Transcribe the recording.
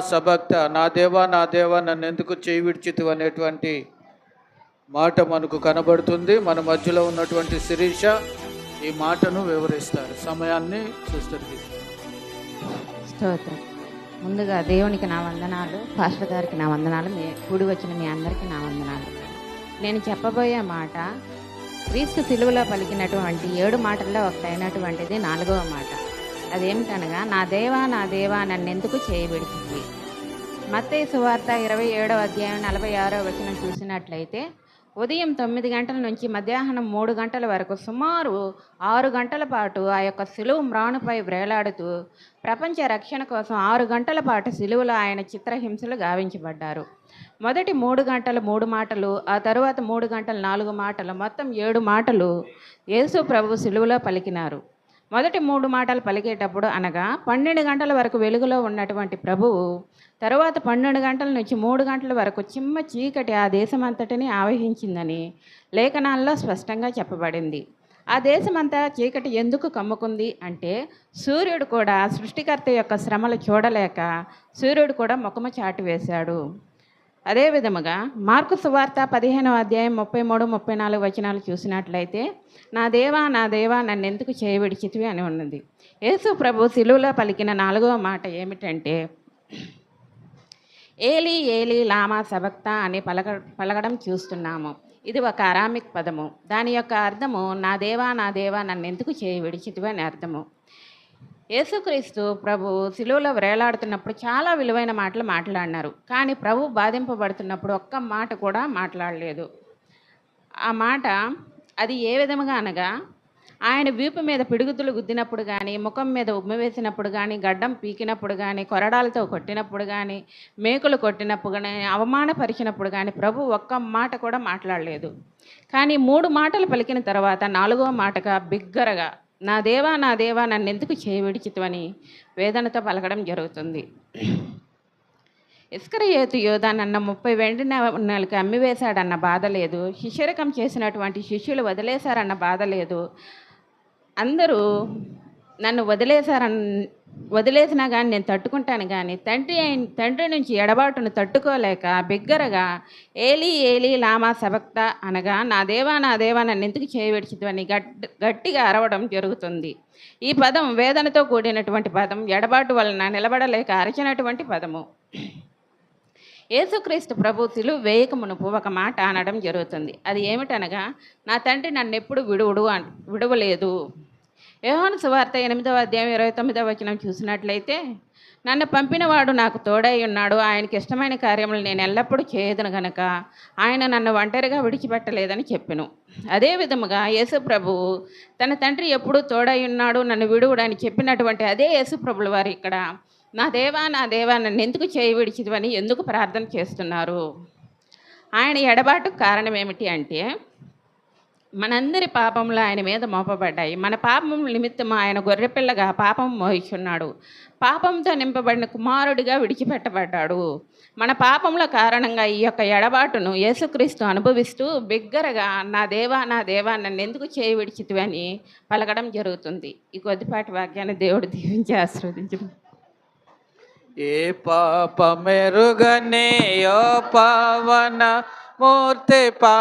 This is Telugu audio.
సభక్త నా దేవా నా దేవా నన్ను ఎందుకు చేయి విడిచితు అనేటువంటి మాట మనకు కనబడుతుంది. మన మధ్యలో ఉన్నటువంటి శిరీష ఈ మాటను వివరిస్తారు. సమయాన్ని సిస్టర్కి స్తోత్రం. ముందుగా దేవునికి నా వందనాలు పాస్టర్ గారికి నా వందనాలు మీ కూడి వచ్చిన మీ అందరికీ నా వందనాలు. నేను చెప్పబోయే మాట క్రీస్తు సిలువలో పలికినటువంటి ఏడు మాటల్లో ఒకటైనటువంటిది నాలుగవ మాట. అదేమిటనగా నా దేవా నా దేవా నన్నెందుకు చేయబెడుతుంది? మత్తయి సువార్త ఇరవై ఏడవ అధ్యాయం నలభై ఆరో వచనం చూసినట్లయితే ఉదయం తొమ్మిది గంటల నుంచి మధ్యాహ్నం మూడు గంటల వరకు సుమారు ఆరు గంటల పాటు ఆ యొక్క సిలువు మ్రాణుపై వ్రేలాడుతూ ప్రపంచ రక్షణ కోసం ఆరు గంటల పాటు సిలువలో ఆయన చిత్రహింసలు గావించబడ్డారు. మొదటి మూడు గంటలు మూడు మాటలు ఆ తరువాత మూడు గంటలు నాలుగు మాటలు మొత్తం ఏడు మాటలు యేసు ప్రభు సిలువలో పలికినారు. మొదటి మూడు మాటలు పలికేటప్పుడు అనగా పన్నెండు గంటల వరకు వెలుగులో ఉన్నటువంటి ప్రభువు తరువాత పన్నెండు గంటల నుంచి మూడు గంటల వరకు చిమ్మ చీకటి ఆ దేశమంతటిని ఆవహించిందని లేఖనాల్లో స్పష్టంగా చెప్పబడింది. ఆ దేశమంతా చీకటి ఎందుకు కమ్ముకుంది అంటే సూర్యుడు కూడా సృష్టికర్త యొక్క శ్రమలు చూడలేక సూర్యుడు కూడా ముఖము చాటు వేశాడు అదే విధముగా మార్కు సువార్త పదిహేనవ అధ్యాయం ముప్పై మూడు ముప్పై నాలుగు వచనాలు చూసినట్లయితే నా దేవా నా దేవా నన్ను ఎందుకు చేయబడిచితివి అని ఉన్నది. యేసు ప్రభు సిలువలో పలికిన నాలుగవ మాట ఏమిటంటే ఏలి ఏలి లామా సబక్త అని పలక పలకడం చూస్తున్నాము. ఇది ఒక అరామిక్ పదము. దాని యొక్క అర్థము నా దేవా నా దేవా నన్ను ఎందుకు చేయి విడిచితివి? అని అర్థము. యేసుక్రీస్తు ప్రభు శిలువలో వేలాడుతున్నప్పుడు చాలా విలువైన మాటలు మాట్లాడినారు. కానీ ప్రభు బాధింపబడుతున్నప్పుడు ఒక్క మాట కూడా మాట్లాడలేదు. ఆ మాట అది ఏ విధముగా అనగా ఆయన వీపు మీద పిడుగుతులు గుద్దినప్పుడు కానీ ముఖం మీద ఉమ్మి వేసినప్పుడు కానీ గడ్డం పీకినప్పుడు కానీ కొరడాలతో కొట్టినప్పుడు కానీ మేకులు కొట్టినప్పుడు కానీ అవమానపరిచినప్పుడు కానీ ప్రభు ఒక్క మాట కూడా మాట్లాడలేదు. కానీ మూడు మాటలు పలికిన తర్వాత నాలుగవ మాటగా బిగ్గరగా నా దేవా నా దేవా నన్ను ఎందుకు చేయవిడిచితవని వేదనతో పలకడం జరుగుతుంది. ఇస్కరయేతు యోధ నన్న ముప్పై వెండి నెలకి అమ్మివేశాడన్న బాధ లేదు. శిష్యరకం చేసినటువంటి శిష్యులు వదిలేశారన్న బాధ లేదు. అందరూ నన్ను వదిలేశారన్న వదిలేసినా కానీ నేను తట్టుకుంటాను కానీ తండ్రి అయిన తండ్రి నుంచి ఎడబాటును తట్టుకోలేక బిగ్గరగా ఏలి ఏలి లామా సబక్త అనగా నా దేవా నా దేవా నన్ను ఎందుకు చేయవిడిచిద్వని గట్ గట్టిగా అరవడం జరుగుతుంది. ఈ పదం వేదనతో కూడినటువంటి పదం ఎడబాటు వలన నిలబడలేక అరచినటువంటి పదము. యేసుక్రీస్తు ప్రభు సిలువ వేయక మునుపు ఒక మాట అనడం జరుగుతుంది. అది ఏమిటనగా నా తండ్రి నన్ను ఎప్పుడు విడువుడు అన్ విడవలేదు. యోహాను సువార్త ఎనిమిదవ అధ్యాయం ఇరవై తొమ్మిదవ వచనం చూసినట్లయితే నన్ను పంపినవాడు నాకు తోడై ఉన్నాడు ఆయనకి ఇష్టమైన కార్యములు నేను ఎల్లప్పుడూ చేయదును గనక ఆయన నన్ను ఒంటరిగా విడిచిపెట్టలేదని చెప్పాను. అదే విధముగా యేసు ప్రభువు తన తండ్రి ఎప్పుడూ తోడై ఉన్నాడు నన్ను విడువుడని చెప్పినటువంటి అదే యేసు ప్రభుల వారు ఇక్కడ నా దేవా నా దేవా నన్ను ఎందుకు చేయి విడిచిదివని ఎందుకు ప్రార్థన చేస్తున్నారు? ఆయన ఎడబాటుకు కారణం ఏమిటి అంటే మనందరి పాపములు ఆయన మీద మోపబడ్డాయి. మన పాపం నిమిత్తం ఆయన గొర్రెపిల్లగా పాపం మోహిస్తున్నాడు. పాపంతో నింపబడిన కుమారుడిగా విడిచిపెట్టబడ్డాడు. మన పాపముల కారణంగా ఈ యొక్క ఎడబాటును యేసుక్రీస్తు అనుభవిస్తూ బిగ్గరగా నా దేవా నా దేవా నన్ను ఎందుకు చేయి విడిచితు అని పలకడం జరుగుతుంది. ఈ కొద్దిపాటి వాక్యాన్ని దేవుడు దీవించి ఆశీర్వదించు. ఏ పాప మెరుగనే యో పావన మూర్తి పా